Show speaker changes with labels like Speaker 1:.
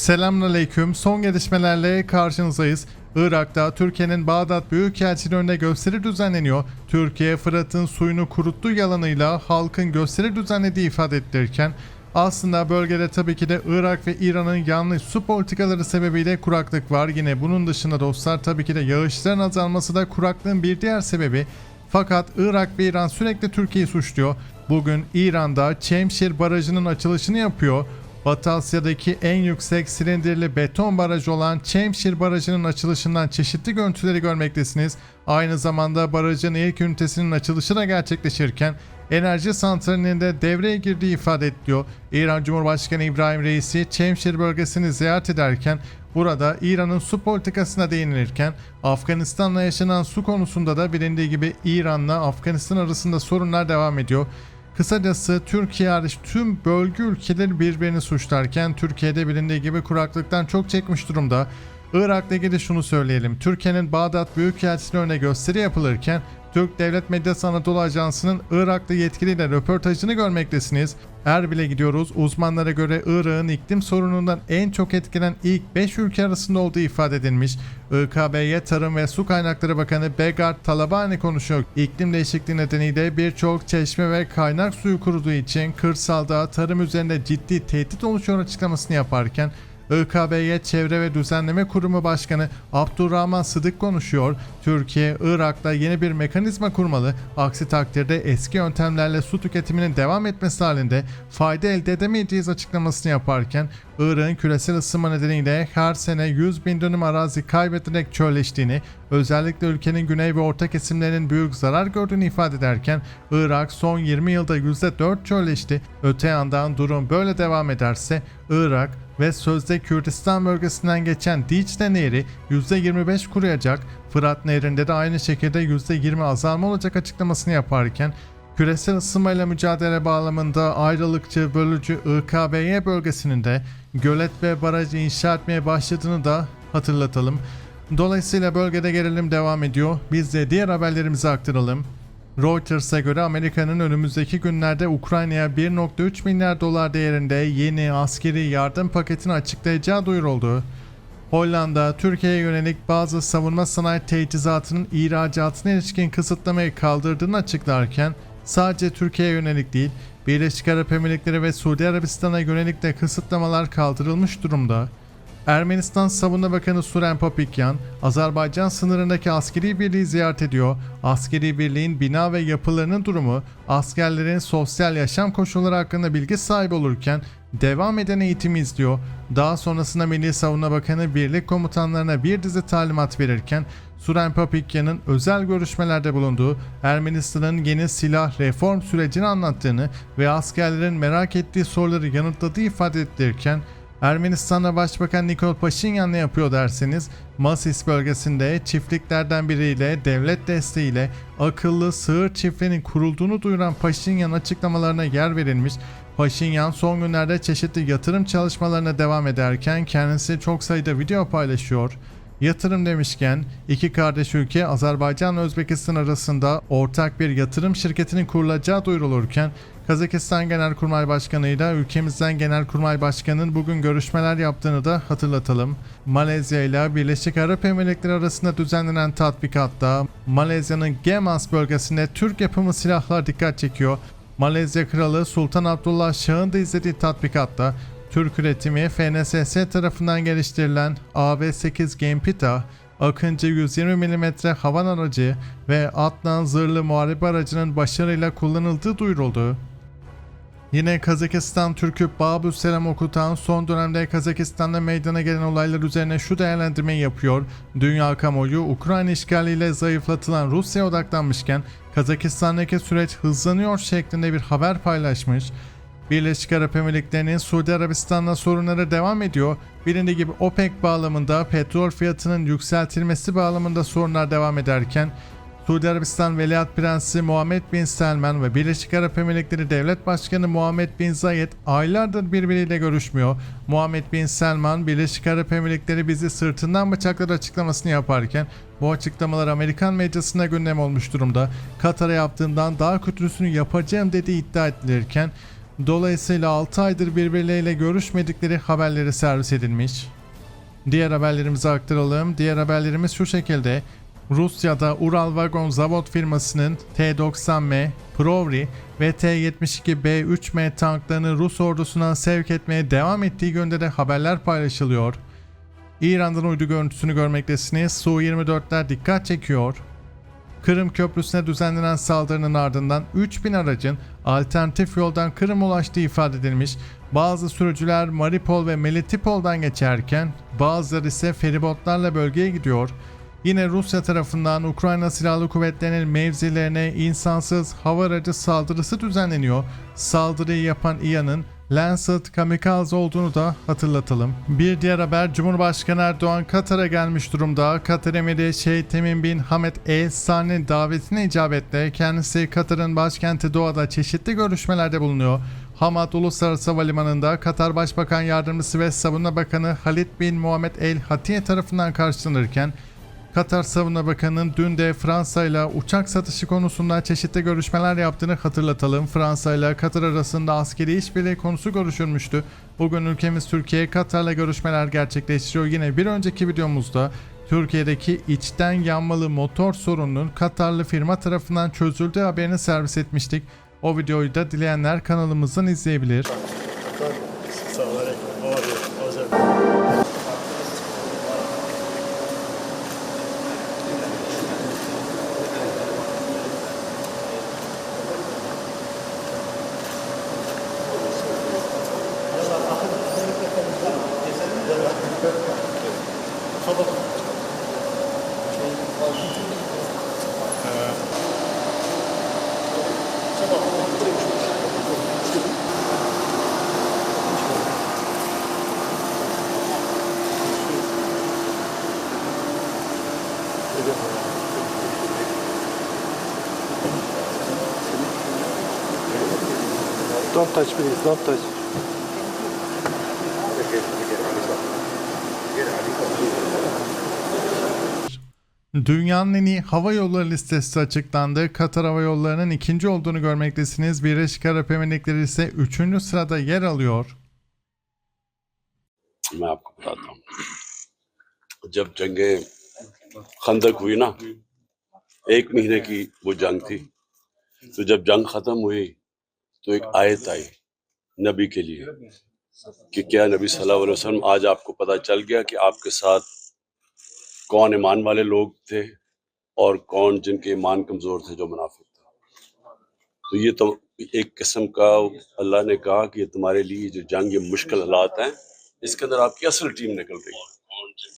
Speaker 1: Selamünaleyküm. Son gelişmelerle karşınızdayız. Irak'ta Türkiye'nin Bağdat Büyükelçiliği önünde gösteri düzenleniyor. Türkiye Fırat'ın suyunu kuruttuğu yalanıyla halkın gösteri düzenlediği ifade ettirirken aslında bölgede tabii ki de Irak ve İran'ın yanlış su politikaları sebebiyle kuraklık var. Yine bunun dışında dostlar tabii ki de yağışların azalması da kuraklığın bir diğer sebebi. Fakat Irak ve İran sürekli Türkiye'yi suçluyor. Bugün İran'da Çemşir Barajı'nın açılışını yapıyor. Batı Asya'daki en yüksek silindirli beton barajı olan Çemşir Barajı'nın açılışından çeşitli görüntüleri görmektesiniz. Aynı zamanda barajın ilk ünitesinin açılışı da gerçekleşirken enerji santralinin de devreye girdiği ifade ediliyor. İran Cumhurbaşkanı İbrahim Reisi Çemşir bölgesini ziyaret ederken burada İran'ın su politikasına değinilirken Afganistan'la yaşanan su konusunda da bilindiği gibi İran'la Afganistan arasında sorunlar devam ediyor. Kısacası Türkiye hariç tüm bölge ülkeleri birbirini suçlarken Türkiye'de bilindiği gibi kuraklıktan çok çekmiş durumda. Irak'la ilgili şunu söyleyelim. Türkiye'nin Bağdat Büyükelçiliği önüne gösteri yapılırken Türk Devlet Medyası Anadolu Ajansı'nın Iraklı yetkiliyle röportajını görmektesiniz. Erbil'e gidiyoruz. Uzmanlara göre Irak'ın iklim sorunundan en çok etkilenen ilk 5 ülke arasında olduğu ifade edilmiş. IKB'ye Tarım ve Su Kaynakları Bakanı Begar Talabani konuşuyor. İklim değişikliği nedeniyle birçok çeşme ve kaynak suyu kuruduğu için kırsalda tarım üzerinde ciddi tehdit oluşuyor açıklamasını yaparken IKB'ye Çevre ve Düzenleme Kurumu Başkanı Abdurrahman Sıdık konuşuyor. Türkiye, Irak'ta yeni bir mekanizma kurmalı. Aksi takdirde eski yöntemlerle su tüketiminin devam etmesi halinde fayda elde edemeyeceğiz açıklamasını yaparken Irak'ın küresel ısınma nedeniyle her sene 100 bin dönüm arazi kaybederek çölleştiğini, özellikle ülkenin güney ve orta kesimlerinin büyük zarar gördüğünü ifade ederken Irak son 20 yılda %4 çölleşti. Öte yandan durum böyle devam ederse Irak ve sözde Kürdistan bölgesinden geçen Dicle Nehri %25 kuruyacak, Fırat Nehri'nde de aynı şekilde %20 azalma olacak açıklamasını yaparken küresel ısınmayla mücadele bağlamında ayrılıkçı bölücü IKBY bölgesinin de gölet ve baraj inşa etmeye başladığını da hatırlatalım. Dolayısıyla bölgede gerilim devam ediyor. Biz de diğer haberlerimizi aktaralım. Reuters'a göre Amerika'nın önümüzdeki günlerde Ukrayna'ya 1.3 milyar dolar değerinde yeni askeri yardım paketini açıklayacağı duyuruldu. Hollanda, Türkiye'ye yönelik bazı savunma sanayi teçhizatının ihracatına ilişkin kısıtlamayı kaldırdığını açıklarken sadece Türkiye'ye yönelik değil, Birleşik Arap Emirlikleri ve Suudi Arabistan'a yönelik de kısıtlamalar kaldırılmış durumda. Ermenistan Savunma Bakanı Suren Papikyan, Azerbaycan sınırındaki askeri birliği ziyaret ediyor. Askeri birliğin bina ve yapılarının durumu, askerlerin sosyal yaşam koşulları hakkında bilgi sahibi olurken devam eden eğitimi izliyor. Daha sonrasında Milli Savunma Bakanı birlik komutanlarına bir dizi talimat verirken Suren Papikyan'ın özel görüşmelerde bulunduğu Ermenistan'ın yeni silah reform sürecini anlattığını ve askerlerin merak ettiği soruları yanıtladığı ifade ettirirken Ermenistan'da Başbakan Nikol Paşinyan ne yapıyor derseniz Masis bölgesinde çiftliklerden biriyle devlet desteğiyle akıllı sığır çiftliğinin kurulduğunu duyuran Paşinyan açıklamalarına yer verilmiş. Paşinyan son günlerde çeşitli yatırım çalışmalarına devam ederken kendisi çok sayıda video paylaşıyor. Yatırım demişken iki kardeş ülke Azerbaycan ve Özbekistan arasında ortak bir yatırım şirketinin kurulacağı duyurulurken Kazakistan Genelkurmay Başkanı ile ülkemizden Genelkurmay Başkanı'nın bugün görüşmeler yaptığını da hatırlatalım. Malezya ile Birleşik Arap Emirlikleri arasında düzenlenen tatbikatta Malezya'nın Gemas bölgesinde Türk yapımı silahlar dikkat çekiyor. Malezya Kralı Sultan Abdullah Şah'ın da izlediği tatbikatta Türk üretimi FNSS tarafından geliştirilen AV-8 Gempita, Akıncı 120 mm havan aracı ve Atlan zırhlı muharebe aracının başarıyla kullanıldığı duyuruldu. Yine Kazakistan Türk'ü Babü Selam okutan son dönemde Kazakistan'da meydana gelen olaylar üzerine şu değerlendirmeyi yapıyor. Dünya kamuoyu Ukrayna işgaliyle zayıflatılan Rusya'ya odaklanmışken Kazakistan'daki süreç hızlanıyor şeklinde bir haber paylaşmış. Birleşik Arap Emirlikleri'nin Suudi Arabistan'la sorunları devam ediyor. Bilindiği gibi OPEC bağlamında petrol fiyatının yükseltilmesi bağlamında sorunlar devam ederken Suudi Arabistan Veliaht Prensi Muhammed Bin Selman ve Birleşik Arap Emirlikleri Devlet Başkanı Muhammed Bin Zayed aylardır birbiriyle görüşmüyor. Muhammed Bin Selman, Birleşik Arap Emirlikleri bizi sırtından bıçakladı açıklamasını yaparken bu açıklamalar Amerikan medyasında gündem olmuş durumda. Katar'a yaptığımdan daha kötüsünü yapacağım dediği iddia edilirken Dolayısıyla 6 aydır birbirleriyle görüşmedikleri haberleri servis edilmiş. Diğer haberlerimize aktaralım. Diğer haberlerimiz şu şekilde. Rusya'da Ural Vagon Zavod firmasının T-90M, Provri ve T-72B3M tanklarını Rus ordusuna sevk etmeye devam ettiği yönde de haberler paylaşılıyor. İran'dan uydu görüntüsünü görmektesiniz. Su-24'ler dikkat çekiyor. Kırım Köprüsü'ne düzenlenen saldırının ardından 3000 aracın alternatif yoldan Kırım ulaştığı ifade edilmiş. Bazı sürücüler Maripol ve Melitopol'dan geçerken bazıları ise feribotlarla bölgeye gidiyor. Yine Rusya tarafından Ukrayna Silahlı Kuvvetleri'nin mevzilerine insansız hava aracı saldırısı düzenleniyor. Saldırıyı yapan İA'nın Lancet kamikaze olduğunu da hatırlatalım. Bir diğer haber Cumhurbaşkanı Erdoğan Katar'a gelmiş durumda. Katar Emiri Şeyh Tamim bin Hamed El Sani'nin davetine icabetle kendisi Katar'ın başkenti Doha'da çeşitli görüşmelerde bulunuyor. Hamad Uluslararası Havalimanı'nda Katar Başbakan Yardımcısı ve Savunma Bakanı Halid bin Muhammed El Hatiye tarafından karşılanırken Katar Savunma Bakanı'nın dün de Fransa ile uçak satışı konusunda çeşitli görüşmeler yaptığını hatırlatalım. Fransa ile Katar arasında askeri işbirliği konusu görüşülmüştü. Bugün ülkemiz Türkiye Katar'la görüşmeler gerçekleştiriyor. Yine bir önceki videomuzda Türkiye'deki içten yanmalı motor sorununun Katarlı firma tarafından çözüldüğü haberini servis etmiştik. O videoyu da dileyenler kanalımızdan izleyebilir.
Speaker 2: Don't touch, please. Don't touch.
Speaker 1: Dünyanın en iyi hava yolları listesi açıklandı. Katar Hava Yolları'nın ikinci olduğunu görmektesiniz. Birleşik Arap Emirlikleri ise üçüncü sırada yer alıyor.
Speaker 3: मैं आपको बताता हूँ जब जंगे खंदक हुई ना एक महीने की वो जंग थी तो जब जंग खत्म हुई तो एक आयत आई नबी के लिए कि क्या नबी सल्लल्लाहु अलैहि वसल्लम आज आपको पता चल गया कि आपके साथ کون ایمان والے لوگ تھے اور کون جن کے ایمان کمزور تھے جو منافق تھا تو یہ تو ایک قسم کا اللہ نے کہا کہ یہ تمہارے لیے جو جنگ، یہ مشکل حالات ہیں، اس کے اندر آپ کی اصل ٹیم نکل رہی ہے۔